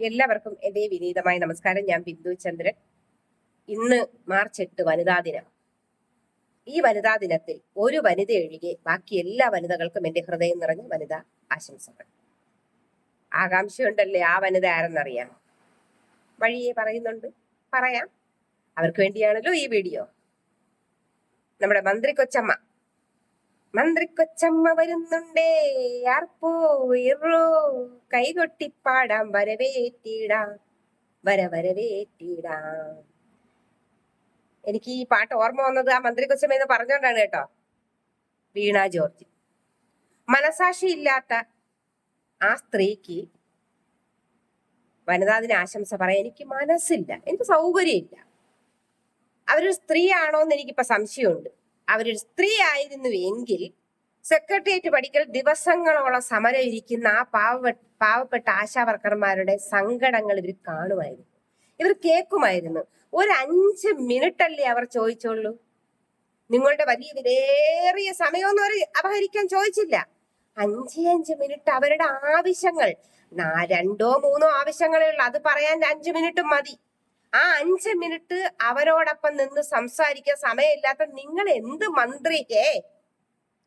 എല്ലാവർക്കും എന്റെ വിനീതമായ നമസ്കാരം. ഞാൻ ബിന്ദു ചന്ദ്രൻ. ഇന്ന് മാർച്ച് എട്ട് വനിതാ ദിനം. ഈ വനിതാ ദിനത്തിൽ ഒരു വനിത ഒഴികെ ബാക്കി എല്ലാ വനിതകൾക്കും എന്റെ ഹൃദയം നിറഞ്ഞ വനിതാ ആശംസകൾ. ആകാംക്ഷയുണ്ടല്ലേ ആ വനിത ആരെന്നറിയാം? വഴിയെ പറയുന്നുണ്ട്. പറയാം. അവർക്ക് വേണ്ടിയാണല്ലോ ഈ വീഡിയോ. നമ്മുടെ മന്ത്രി കൊച്ചമ്മ മന്ത്രി കൊച്ചമ്മ വരുന്നുണ്ടേ. ആർപ്പോ ഇറോ. കൈകൊട്ടിപ്പാടാം വരവേറ്റിടാം വര വരവേറ്റിടാം. എനിക്ക് ഈ പാട്ട് ഓർമ്മ വന്നത് ആ മന്ത്രി കൊച്ചമ്മ എന്ന് പറഞ്ഞോണ്ടാണ് കേട്ടോ. വീണ ജോർജ്. മനസാക്ഷി ഇല്ലാത്ത ആ സ്ത്രീക്ക് വനിതാ ദിന ആശംസ പറയാൻ എനിക്ക് മനസ്സില്ല. എനിക്ക് സൗകര്യമില്ല. അവരൊരു സ്ത്രീയാണോ എന്ന് എനിക്കിപ്പോ സംശയമുണ്ട്. അവരൊരു സ്ത്രീ ആയിരുന്നു എങ്കിൽ സെക്രട്ടേറിയറ്റ് പഠിക്കൽ ദിവസങ്ങളോളം സമരം ഇരിക്കുന്ന ആ പാവ പാവപ്പെട്ട ആശാവർക്കർമാരുടെ സങ്കടങ്ങൾ ഇവർ കാണുമായിരുന്നു. ഇവർ കേൾക്കുമായിരുന്നു. ഒരു അഞ്ച് മിനിറ്റ് അല്ലേ അവർ ചോദിച്ചോളൂ നിങ്ങളുടെ വലിയ വിലയേറിയ സമയമൊന്നും അവർ അപഹരിക്കാൻ ചോദിച്ചില്ല. അഞ്ചേ അഞ്ച് മിനിറ്റ് അവരുടെ ആവശ്യങ്ങൾ. രണ്ടോ മൂന്നോ ആവശ്യങ്ങളേ ഉള്ളൂ. അത് പറയാൻ അഞ്ചു മിനിറ്റും മതി. ആ അഞ്ച് മിനിറ്റ് അവരോടൊപ്പം നിന്ന് സംസാരിക്കാൻ സമയമില്ലാത്ത നിങ്ങൾ എന്ത് മന്ത്രിയേ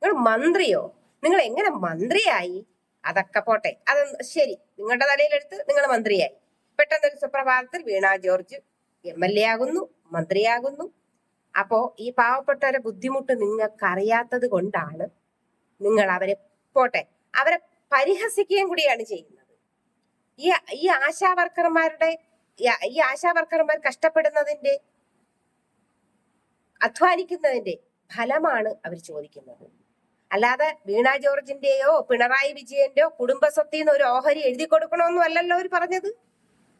നിങ്ങൾ മന്ത്രിയോ? നിങ്ങൾ എങ്ങനെ മന്ത്രിയായി? അതൊക്കെ പോട്ടെ. അത് ശരി. നിങ്ങളുടെ തലയിലെടുത്ത് നിങ്ങൾ മന്ത്രിയായി. പെട്ടെന്നൊരു സുപ്രഭാതത്തിൽ Veena George M L A ആകുന്നു മന്ത്രിയാകുന്നു. അപ്പോ ഈ പാവപ്പെട്ടവരെ ബുദ്ധിമുട്ട് നിങ്ങൾക്ക് അറിയാത്തത് കൊണ്ടാണ് നിങ്ങൾ അവരെ പോട്ടെ. അവരെ പരിഹസിക്കുകയും കൂടിയാണ് ചെയ്യുന്നത്. ഈ ഈ ആശാവർക്കർമാരുടെ ഈ- ആശാവർക്കർമാർ കഷ്ടപ്പെടുന്നതിന്റെ അധ്വാനിക്കുന്നതിന്റെ ഫലമാണ് അവർ ചോദിക്കുന്നത്. അല്ലാതെ വീണ ജോർജിന്റെയോ പിണറായി വിജയന്റെയോ കുടുംബസ്വത്തിൽ നിന്ന് ഒരു ഓഹരി എഴുതി കൊടുക്കണമെന്നും അല്ലല്ലോ അവർ പറഞ്ഞത്.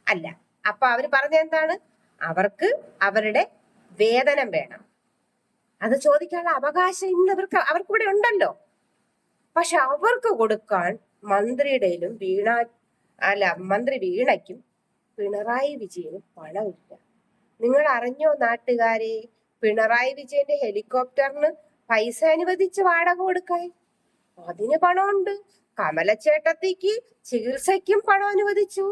അല്ല അപ്പൊ അവർ പറഞ്ഞ എന്താണ്? അവർക്ക് അവരുടെ വേതനം വേണം. അത് ചോദിക്കാനുള്ള അവകാശം ഇന്ന് അവർക്ക് അവർക്കിവിടെ ഉണ്ടല്ലോ. പക്ഷെ അവർക്ക് കൊടുക്കാൻ മന്ത്രിയുടെയിലും വീണ അല്ല മന്ത്രി വീണയ്ക്കും പിണറായി വിജയന് പണമില്ല. നിങ്ങൾ അറിഞ്ഞോ നാട്ടുകാരെ? പിണറായി വിജയന്റെ ഹെലികോപ്റ്ററിന് പൈസ അനുവദിച്ച് വാടക കൊടുക്കാൻ? അതിന് പണമുണ്ട്. കമലച്ചേട്ടത്തിക്ക് ചികിത്സയ്ക്കും പണം അനുവദിച്ചു.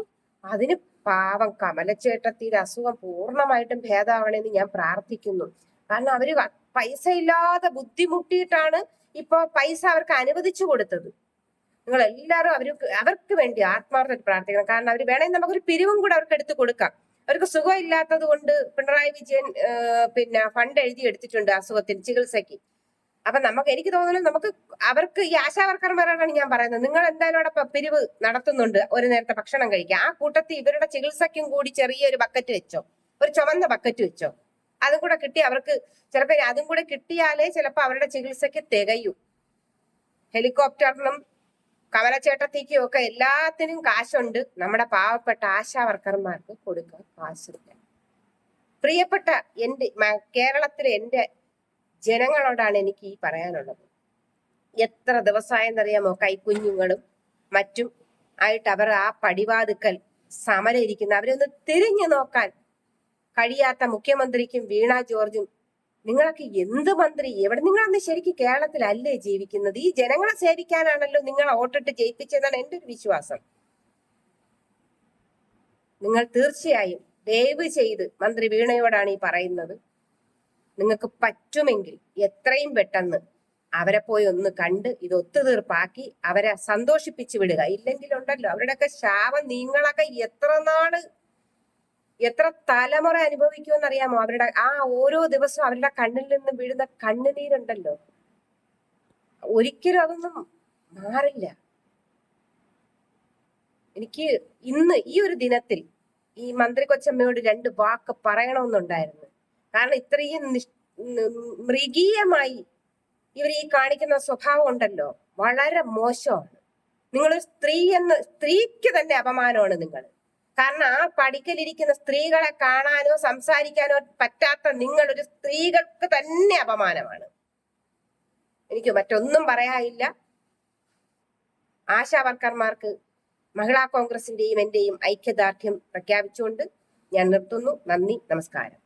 അതിന് പാവം കമലച്ചേട്ടത്തിയുടെ അസുഖം പൂർണമായിട്ടും ഭേദമാവണമെന്ന് ഞാൻ പ്രാർത്ഥിക്കുന്നു. കാരണം അവർ പൈസ ഇല്ലാതെ ബുദ്ധിമുട്ടിയിട്ടാണ് ഇപ്പൊ പൈസ അവർക്ക് അനുവദിച്ചു കൊടുത്തത്. നിങ്ങൾ എല്ലാവരും അവർ അവർക്ക് വേണ്ടി ആത്മാർത്ഥത്തിൽ പ്രാർത്ഥിക്കണം. കാരണം അവർ വേണമെങ്കിൽ നമുക്കൊരു പിരിവും കൂടെ അവർക്ക് എടുത്ത് കൊടുക്കാം. അവർക്ക് സുഖം ഇല്ലാത്തത് കൊണ്ട് പിണറായി വിജയൻ പിന്നെ ഫണ്ട് എഴുതി എടുത്തിട്ടുണ്ട് അസുഖത്തിന് ചികിത്സയ്ക്ക്. അപ്പൊ നമുക്ക് എനിക്ക് തോന്നുന്നു നമുക്ക് അവർക്ക് ഈ ആശാവർക്കർമാരോടാണ് ഞാൻ പറയുന്നത്. നിങ്ങൾ എന്തായാലും അവിടെ പിരിവ് നടത്തുന്നുണ്ട് ഒരു നേരത്തെ ഭക്ഷണം കഴിക്കുക ആ കൂട്ടത്തിൽ ഇവരുടെ ചികിത്സയ്ക്കും കൂടി ചെറിയൊരു ബക്കറ്റ് വെച്ചോ. ഒരു ചുമന്ന ബക്കറ്റ് വെച്ചോ. അതും കൂടെ കിട്ടി അവർക്ക് ചിലപ്പോ അതും കൂടെ കിട്ടിയാലേ ചിലപ്പോ അവരുടെ ചികിത്സയ്ക്ക് തികയൂ. ഹെലികോപ്റ്ററിനും കമലച്ചേട്ടത്തിക്കും എല്ലാത്തിനും കാശുണ്ട്. നമ്മുടെ പാവപ്പെട്ട ആശാ വർക്കർമാർക്ക് കൊടുക്കാൻ കാശില്ല പ്രിയപ്പെട്ട എന്റെ കേരളത്തിലെ എന്റെ ജനങ്ങളോടാണ് എനിക്ക് ഈ പറയാനുള്ളത്. എത്ര ദിവസമായെന്നറിയാമോ? കൈക്കുഞ്ഞുങ്ങളും മറ്റും ആയിട്ട് അവർ ആ പടിവാതുക്കൽ സമരയിരിക്കുന്നു അവരെ ഒന്ന് തിരിഞ്ഞു നോക്കാൻ കഴിയാത്ത മുഖ്യമന്ത്രിക്കും വീണ ജോർജും നിങ്ങളൊക്കെ എന്ത് മന്ത്രി? എവിടെ നിങ്ങളന്ന് ശരിക്കും കേരളത്തിലല്ലേ ജീവിക്കുന്നത്? ഈ ജനങ്ങളെ സേവിക്കാനാണല്ലോ നിങ്ങളെ വോട്ടിട്ട് ജയിപ്പിച്ചതെന്നാണ് എന്റെ ഒരു വിശ്വാസം. നിങ്ങൾ തീർച്ചയായും ദയവ് ചെയ്ത് മന്ത്രി വീണയോടാണ് ഈ പറയുന്നത്. നിങ്ങൾക്ക് പറ്റുമെങ്കിൽ എത്രയും പെട്ടെന്ന് അവരെ പോയി ഒന്ന് കണ്ട് ഇത് ഒത്തുതീർപ്പാക്കി അവരെ സന്തോഷിപ്പിച്ചു വിടുക. ഇല്ലെങ്കിൽ ഉണ്ടല്ലോ അവരുടെയൊക്കെ ശാപം നിങ്ങളൊക്കെ എത്ര നാൾ എത്ര തലമുറ അനുഭവിക്കുമെന്ന് അറിയാമോ അവരുടെ ആ ഓരോ ദിവസവും അവരുടെ കണ്ണിൽ നിന്ന് വീഴുന്ന കണ്ണുനീരുണ്ടല്ലോ. ഒരിക്കലും അതൊന്നും മാറില്ല. എനിക്ക് ഇന്ന് ഈ ഒരു ദിനത്തിൽ ഈ മന്ത്രി കൊച്ചമ്മയോട് രണ്ട് വാക്ക് പറയണമെന്നുണ്ടായിരുന്നു. കാരണം ഇത്രയും മൃഗീയമായി ഇവർ ഈ കാണിക്കുന്ന സ്വഭാവം ഉണ്ടല്ലോ. വളരെ മോശമാണ്. നിങ്ങൾ സ്ത്രീ എന്ന് സ്ത്രീക്ക് തന്നെ അപമാനമാണ് നിങ്ങൾ കാരണം ആ പടിക്കലിരിക്കുന്ന സ്ത്രീകളെ കാണാനോ സംസാരിക്കാനോ പറ്റാത്ത നിങ്ങൾ ഒരു സ്ത്രീകൾക്ക് തന്നെ അപമാനമാണ്. എനിക്ക് മറ്റൊന്നും പറയാനില്ല. ആശാ വർക്കർമാർക്ക് മഹിളാ കോൺഗ്രസിന്റെയും എന്റെയും ഐക്യദാർഢ്യം പ്രഖ്യാപിച്ചുകൊണ്ട് ഞാൻ നിർത്തുന്നു. നന്ദി നമസ്കാരം.